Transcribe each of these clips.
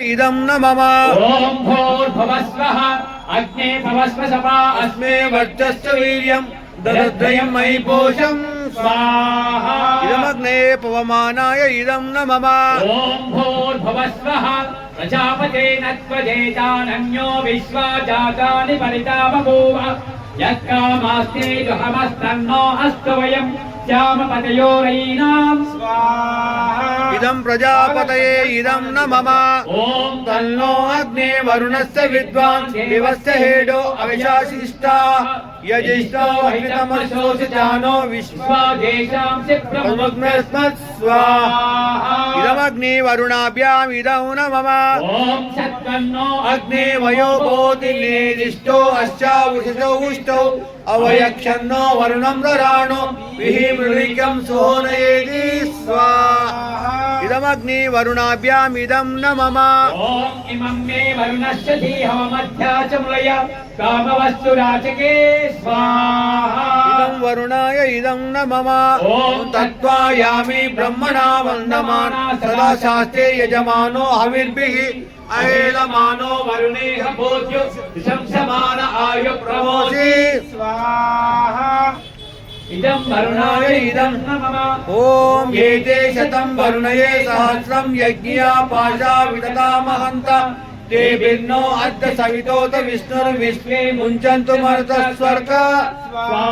इदं न मम ॐ भूर्भुवस्वः अग्ने भवस्व सपा अस्मे वर्चश्च वीर्यं ददद्वयं मयि पोषं स्वाहा। इदमग्ने पवमानाय इदं न मम ॐ भूर्भुवस्वः प्रजापतेन त्वजेतानन्यो विश्वा जातानि परिता बभूव यः कामास्ते जुहमस्तन्नो अस्तु ఇదం ప్రజాపతయే ఇదం న మమ ఓం తన్నో అగ్నే వరుణస్య విద్వాన్ దివస్య హేడో అవిశాసిష్ట యజిష్టో అగ్నితమశోసి జానో విశ్వా. దేశాం ప్రముగ్నస్మత్ స్వాహా. ఇదమగ్ని వరుణాభ్యాం ఇదం న మమ ఓం సత్తన్నో అగ్నే వయో నేదిష్టో అశ్చావుషిషో అవయక్షన్నో వరుణం దరాణో విహి మృళికం సోనయేది स्वाहा इदमग्नि वरुणाभ्याम् इदं न मम ॐ इमं मे वरुणस्य धीहवमध्या च मुलय कामवस्तु राचके स्वाहा इदं वरुणाय इदं न मम ॐ तत्त्वायामि ब्रह्मणा वन्दमान सदा शास्त्रे यजमानो हविर्भिः अहेलमानो वरुणेह भोज्यो शंसमान आयु प्रमोदि प्रमोषि स्वाहा इदं वरुणाय इदं न मम ॐ एते शतं वरुणये सहस्रं यज्ञिया पाशा विदतामहन्त ते भिन्नो अद्य सवितोत विष्णुर्विश्वे मुञ्चन्तु मरुतस्वर्ग स्वाहा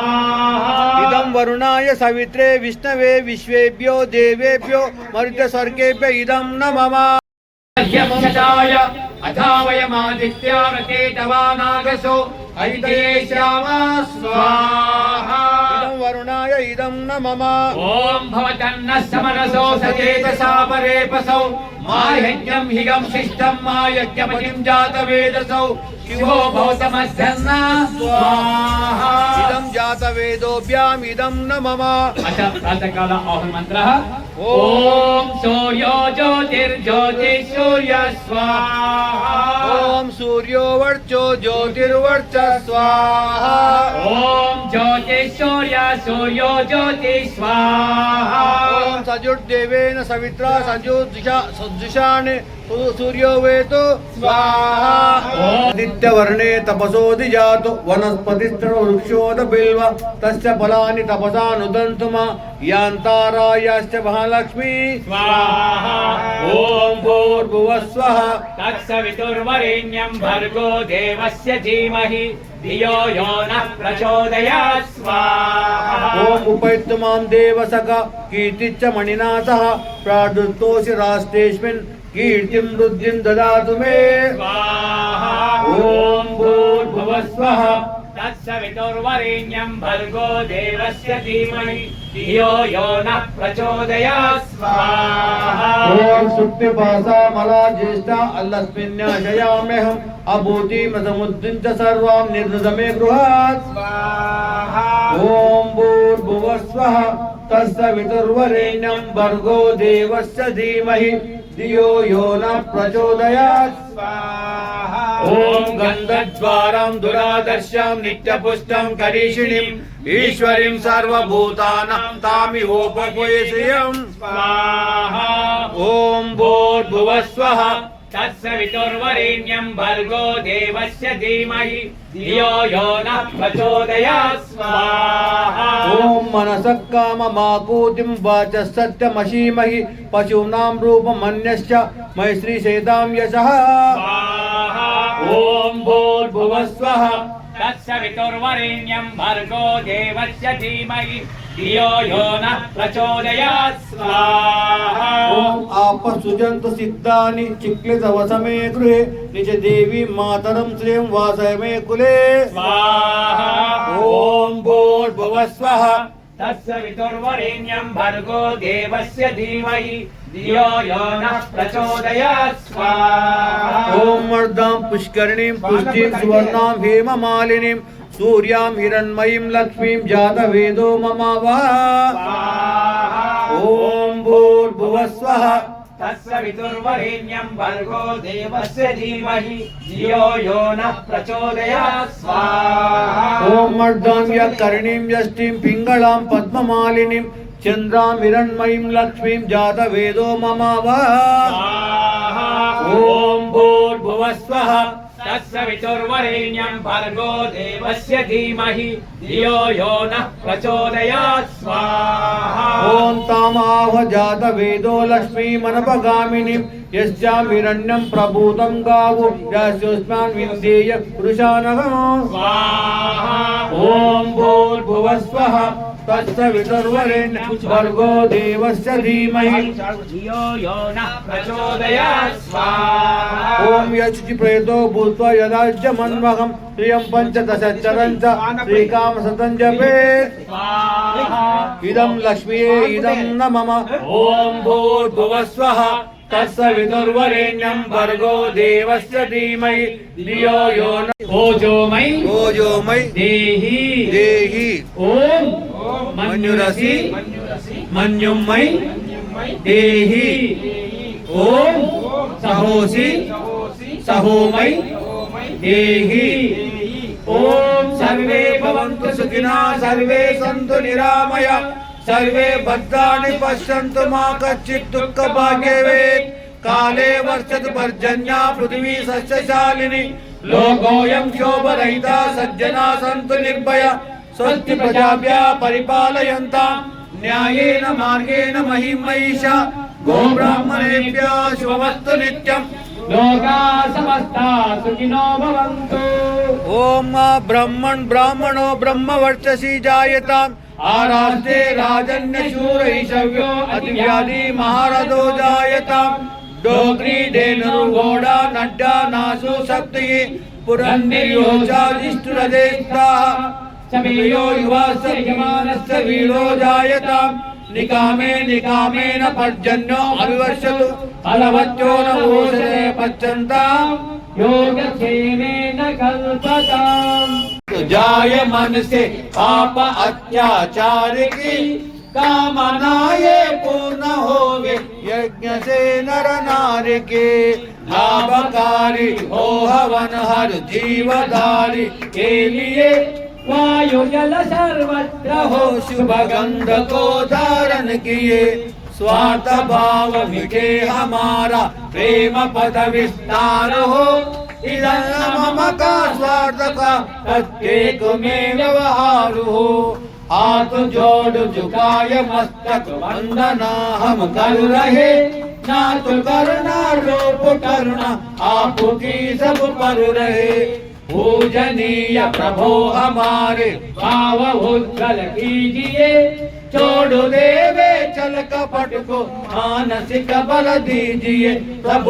इदं वरुणाय सवित्रे विष्णवे विश्वेभ्यो देवेभ्यो मरुतस्वर्गेभ्य इदं न मम ह्यक्षताय अथा वयमादित्या रकेतवानागसो हरिते श्याम स्वाहा इदं वरुणाय इदं न मम ॐ भवतन्नः समरसो सचेतसा परेपसौ मा यज्ञं हिगं शिष्टं मा यज्ञपतिं जातवेदसौ। शिवो भवतमस्यन्न स्वाहा। इदं जातवेदोभ्याम् इदं न मम अथ प्रातःकाल आहुर्मन्त्रः। ॐ। सूर्यो ज्योतिर्ज्योतिः सूर्य स्वाहा ॐ सूर्यो वर्चो ज्योतिर्वर्च स्वाहा ॐ ज्योतिः सूर्य सूर्यो ज्योतिः स्वाहा ॐ सजुर्देवेन सवित्रा सजुर्जुषा सदृशान् सूर्यो वेतो स्वाहा आदित्यवर्णे तपसोऽधिजातो वनस्पतिस्तृवृक्षोद बिल्व तस्य फलानि तपसा नुदन्तु मा यान्तारायाश्च महालक्ष्मी स्वाहा ॐ भूर्भुवस्वः तत्सवितुर्वरेण्यं भर्गो देवस्य धीमहि धियो यो नः प्रचोदयात् स्वाहा ॐ उपैत्तु मां देवसख कीर्तिश्च मणिना सह प्रादुर्तोषि राष्ट्रेऽस्मिन् कीर्तिं वृद्धिं ददातु मे स्वाहा ॐ भूर्भुवस्वः तत्सवितुर्वरेण्यं भर्गो देवस्य धीमहि। धियो यो नः प्रचोदयात् स्वाहा ॐ सुप्तिभासा मला ज्येष्ठा अल्लस्मिन्याशयाम्यहम् अभूतिमसमुद्दिं च सर्वां निर्दमे गृहात्। स्वाहा। ॐ भूर्भुवस्वः। तस्य वितुर्वरेण्यं भर्गो देवस्य धीमहि। धियो यो न प्रचोदयात्। स्वाहा। ॐ गन्धद्वारां दुरादर्शां नित्यपुष्टं करीषिणीम् ईश्वरीं सर्वभूतानां तामिहोपवेशयम् स्वाहा ॐ भूर्भुवस्वः तत्सवितुर्वरेण्यं भर्गो देवस्य धीमहि धियो यो नः प्रचोदयात् स्वाहा ॐ मनसः काममाकूतिं वाचः सत्यमशीमहि पशूनां रूपमन्यश्च मयि श्रीसेतां यशः स्वाहा ॐ भूर्भुवस्वः तत्सवितुर्वरेण्यं भर्गो देवस्य धीमहि धियो यो नः प्रचोदयात् स्वाहा ॐ आपसुजन्तु सिद्धानि चिक्लितवसमे गृहे निज देवी मातरं श्रियं वासय मे कुले स्वाहा ॐ भूर्भुवस्वः तत्सवितुर्वरेण्यं भर्गो देवस्य धीमहि धियो यो नः प्रचोदयात् स्वाहा ॐ वर्धां पुष्करिणीं पुष्टिं सुवर्णां हेममालिनीं सूर्यां हिरण्मयीं लक्ष्मीं जातवेदो ममावः स्वाहा ॐ भूर्भुवस्वः वर्गो भर्गो देवस्य धीमहि। धियो यो न प्रचोदयात् स्वाहा। ॐ वर्धां यकर्णीं यष्टिं पिङ्गळां पद्ममालिनीं चन्द्रां हिरण्मयीं लक्ष्मीं जातवेदो ममावः ॐ भूर्भुवस्वः तत्सवितुर्वरेण्यं भर्गो देवस्य धीमहि धियो यो नः प्रचोदयात् स्वाहा। ॐ तामाह जातवेदो लक्ष्मीमनपगामिनीं यस्यामिरण्यं प्रभूतं गावो यस्योऽस्मान् विन्देय पुरुषानः। स्वाहा। ॐ भूर्भुवस्वः तत्सवितुर्वरेण्यं भर्गो देवस्य धीमहि। धियो यो नः प्रचोदयात् स्वाहा। ॐ यशुचि प्रेतो भूत्वा यदाज्यमन्वहं प्रियं पञ्चदशचरं च जपेत् इदं लक्ष्म्ये इदं न मम ॐ भूर्भुवस्वः तत्सवितुर्वरेण्यं भर्गो देवस्य धीमहि। धियो यो न ओजोमयि ओजोमयि देहि। देहि। ॐ। मन्युरसि। मन्युमयि मन्युमयि देहि। ॐ। सहोसि। సహోమై దేహి. ఓం సర్వే భవంతు సుఖినా సర్వే సంతు నిరామయ సర్వే భద్రాన్ని పశ్యంతు మా కచ్చిత్ దుఃఖ భాగ్యవేత్ కాలే వర్షతు పర్జన్యా పృథివీ సస్యశాలిని. లోకోయం శోభరహిత సజ్జనా సంతు నిర్భయ. స్వస్తి ప్రజాభ్య పరిపాలయంత. న్యాయేన మార్గేణ మహిమైష. గోబ్రాహ్మణేభ్య శుభమస్తు నిత్యం. लोका समस्ता सुखिनो भवन्तु ओम ब्रह्मण ब्राह्मणो ब्रह्मवर्चसी जायताम् आरास्ते राजन्य शूरैषव्यो अतिव्याधि महारथो जायताम् डोगरी डेनरु घोड़ा नड्डा नासु सप्तये पुरन्दिर्यो चादिष्टुरदेस्ताः समयो युवास्य यमानस्य वीरो जायताम् निकामे निकामेन पर्जन्यो अविवर्षतु फलवत्यो न भूषते पच्यन्ताम् जाय मन से पाप अत्याचार की कामना ये पूर्ण होवे यज्ञ से नर नार के लाभकारी हो हवन हर जीवधारी, के लिए वायु जल सर्वत्र हो शुभ गंध को धारण किए। स्वार्थ भाव मिटे हमारा प्रेम पद विस्तार हो मम का स्वार्थ का प्रत्येक में व्यवहार। हो हाथ जोड़ झुकाय मस्तक वंदना हम कर रहे ना तो करना रूप करना आपकी सब पर रहे पूजनीय प्रभो हमारे भाव उज्जवल कीजिए छोड़ देवे चल कपट को मानसिक बल दीजिए सब